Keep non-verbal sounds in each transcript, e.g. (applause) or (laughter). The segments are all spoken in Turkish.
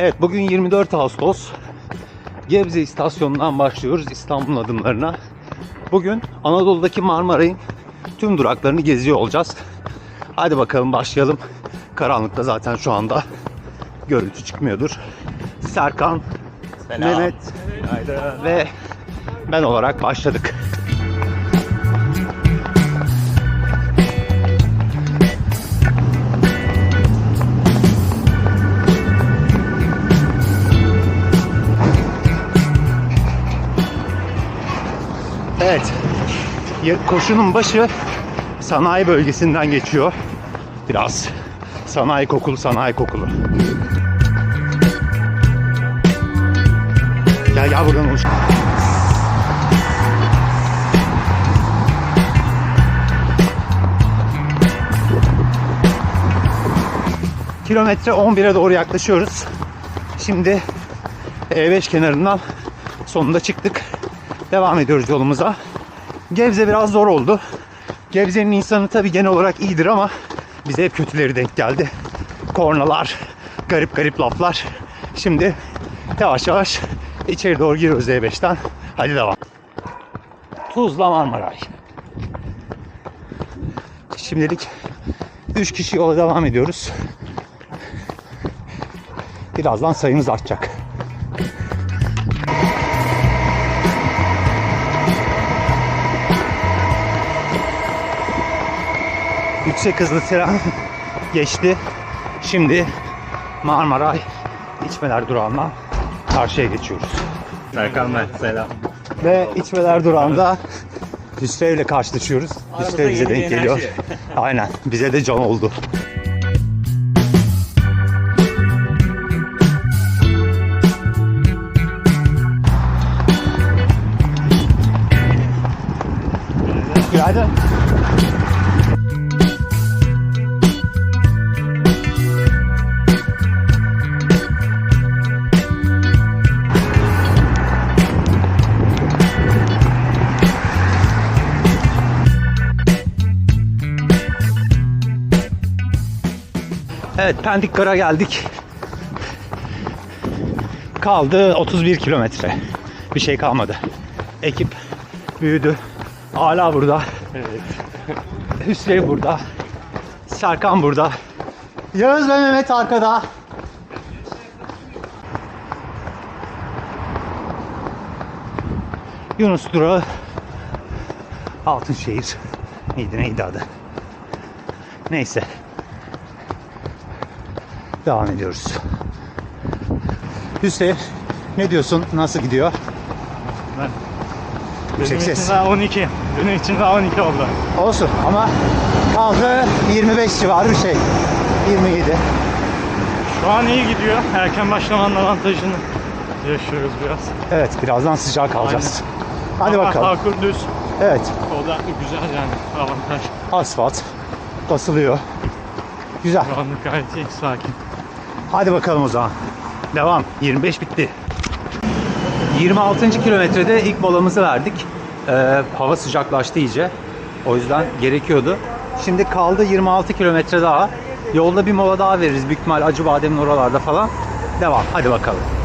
Evet bugün 24 Ağustos. Gebze istasyonundan başlıyoruz İstanbul'un adımlarına. Bugün Anadolu'daki Marmaray'ın tüm duraklarını geziyor olacağız. Hadi bakalım başlayalım. Karanlıkta zaten şu anda görüntü çıkmıyordur. Serkan, Mehmet ve ben olarak başladık. Koşunun başı sanayi bölgesinden geçiyor. Biraz sanayi kokulu sanayi kokulu. Gel gel buradan oluş. Kilometre 11'e doğru yaklaşıyoruz. Şimdi E5 kenarından sonunda çıktık. Devam ediyoruz yolumuza. Gebze biraz zor oldu. Gebze'nin insanı tabii genel olarak iyidir ama bize hep kötüleri denk geldi. Kornalar, garip garip laflar. Şimdi yavaş yavaş içeri doğru giriyoruz E5'ten. Hadi devam. Tuzla Marmaray. Şimdilik 3 kişi yola devam ediyoruz. Birazdan sayımız artacak. Yüksek hızlı tren geçti. Şimdi Marmaray içmeler durağından karşıya geçiyoruz. Serkan ben, selam. Ve içmeler durağında Hüsrev ile karşılaşıyoruz. Hüsrev bize denk geliyor. enerji. (laughs) Aynen. Bize de can oldu. Günaydın. Evet Pendik Gar'a geldik. Kaldı 31 kilometre. Bir şey kalmadı. Ekip büyüdü. Hala burada. Evet. (laughs) Hüsrev burada. Serkan burada. Yağız ve Mehmet arkada. Yunus durağı Altınşehir. Neydi neydi adı? Neyse. Devam ediyoruz. Hüseyin ne diyorsun? Nasıl gidiyor? Ben. Benim için ses. daha 12. Benim için daha 12 oldu. Olsun ama kaldı 25 civarı bir şey. 27. Şu an iyi gidiyor. Erken başlamanın avantajını yaşıyoruz biraz. Evet birazdan sıcak kalacağız. Hadi Ama bakalım. Parkur düz. Evet O da güzel yani avantaj. asfalt basılıyor. Güzel. Şu anlık gayet iyi, sakin. Hadi bakalım o zaman. Devam. 25 bitti. 26. kilometrede ilk molamızı verdik. Ee, hava sıcaklaştı iyice. O yüzden gerekiyordu. Şimdi kaldı 26 kilometre daha. Yolda bir mola daha veririz. Büyük ihtimal Acıbadem'in oralarda falan. Devam. Hadi bakalım.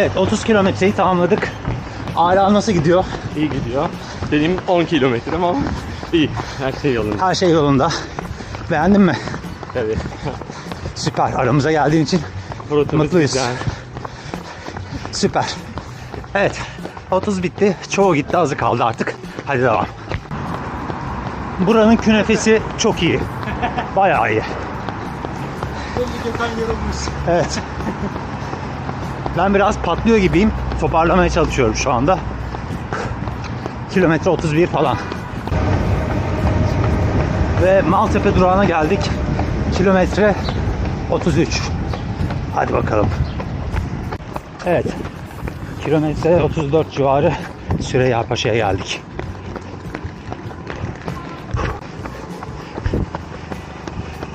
Evet 30 kilometreyi tamamladık. Hala nasıl gidiyor? İyi gidiyor. Benim 10 kilometrem ama iyi. Her şey yolunda. Her şey yolunda. Beğendin mi? Tabii. Süper. Aramıza geldiğin için Rotamız Mutluyuz. güzel. süper. Evet. 30 bitti. Çoğu gitti. Azı kaldı artık. Hadi devam. Buranın künefesi çok iyi. Bayağı iyi. Evet. Ben biraz patlıyor gibiyim. Toparlamaya çalışıyorum şu anda. Kilometre 31 falan. Ve Maltepe durağına geldik. Kilometre 33. Hadi bakalım. Evet. Kilometre 34 civarı Süreyya Paşa'ya geldik.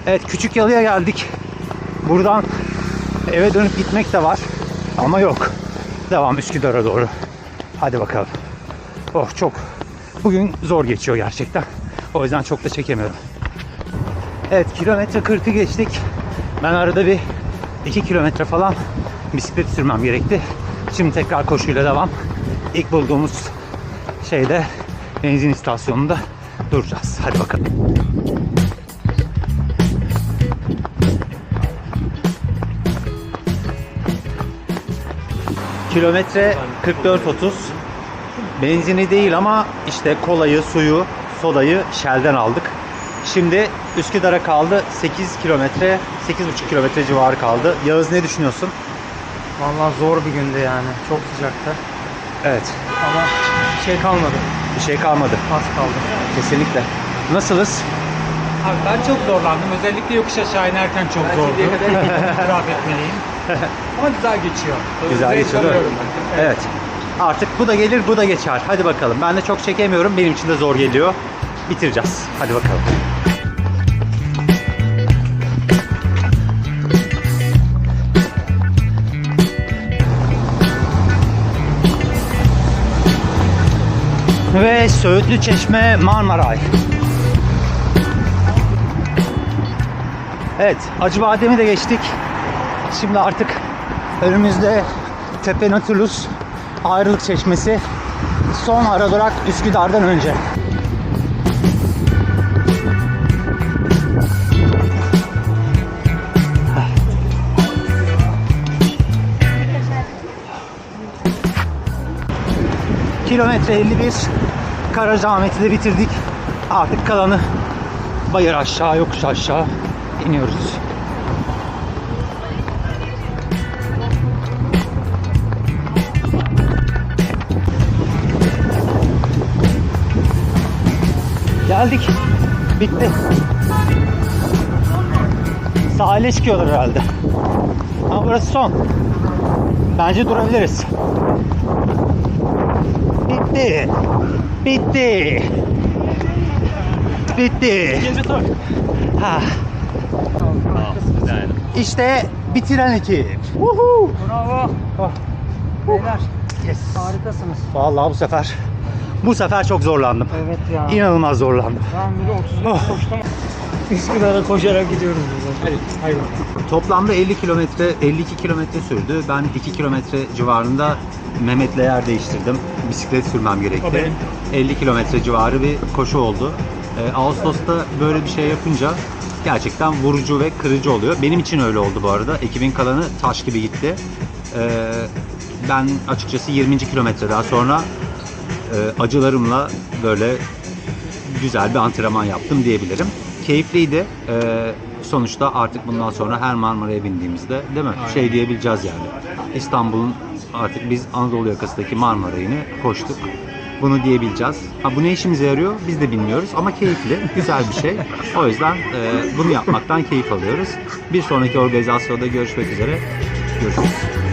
Evet küçük yalıya geldik. Buradan eve dönüp gitmek de var. Ama yok. Devam Üsküdar'a doğru. Hadi bakalım. Oh çok. Bugün zor geçiyor gerçekten. O yüzden çok da çekemiyorum. Evet kilometre 40'ı geçtik. Ben arada bir 2 kilometre falan bisiklet sürmem gerekti. Şimdi tekrar koşuyla devam. İlk bulduğumuz şeyde benzin istasyonunda duracağız. Hadi bakalım. Kilometre 44-30. Benzini değil ama işte kolayı, suyu, sodayı Shell'den aldık. Şimdi Üsküdar'a kaldı 8 kilometre, 8,5 kilometre civarı kaldı. Yağız ne düşünüyorsun? Vallahi zor bir gündü yani. Çok sıcaktı. Evet, Ama bir şey kalmadı. bir şey kalmadı. Az kaldı. Kesinlikle. Nasılız? Abi ben çok zorlandım. Özellikle yokuş aşağı inerken çok zordu. (laughs) İtiraf etmeliyim. (laughs) Ama güzel geçiyor. Güzel Zevk geçiyor, alıyorum ben. Evet. Artık bu da gelir, bu da geçer. Hadi bakalım. Ben de çok çekemiyorum. Benim için de zor geliyor. Bitireceğiz. Hadi bakalım. Ve Söğütlü Çeşme Marmaray. Evet, Acıbadem'i de geçtik. Şimdi artık önümüzde Tepe Nautilus ayrılık çeşmesi. Son ara durak Üsküdar'dan önce. Kilometre 51 Karacaahmet'i de bitirdik. Artık kalanı bayır aşağı yokuş aşağı iniyoruz. Geldik. Bitti. Sahile çıkıyorlar herhalde. Ama burası son. Bence durabiliriz. Bitti. Bitti. Bitti. Ha. İşte bitiren ekip. Bravo. Oh. Beyler Yes. harikasınız. Vallahi bu sefer bu sefer çok zorlandım. Evet ya. İnanılmaz zorlandım. Ben bile 35 Oh. koştum. Üsküdar'a koşarak gidiyoruz biz. Hadi. Hayır. Toplamda 50 kilometre, 52 kilometre sürdü. Ben 2 kilometre civarında Mehmet'le yer değiştirdim. Bisiklet sürmem gerekti. benim. 50 kilometre civarı bir koşu oldu. Ee, Ağustos'ta böyle bir şey yapınca gerçekten vurucu ve kırıcı oluyor. Benim için öyle oldu bu arada. Ekibin kalanı taş gibi gitti. Ee, ben açıkçası 20. kilometreden sonra e, acılarımla böyle güzel bir antrenman yaptım diyebilirim. Keyifliydi. Ee, sonuçta artık bundan sonra her Marmara'ya bindiğimizde değil mi? Şey diyebileceğiz yani. İstanbul'un artık biz Anadolu yakasındaki Marmaray'ını koştuk. Bunu diyebileceğiz. Ha bu ne işimize yarıyor? Biz de bilmiyoruz ama keyifli, güzel bir şey. O yüzden e, bunu yapmaktan keyif alıyoruz. Bir sonraki organizasyonda görüşmek üzere. Görüşürüz.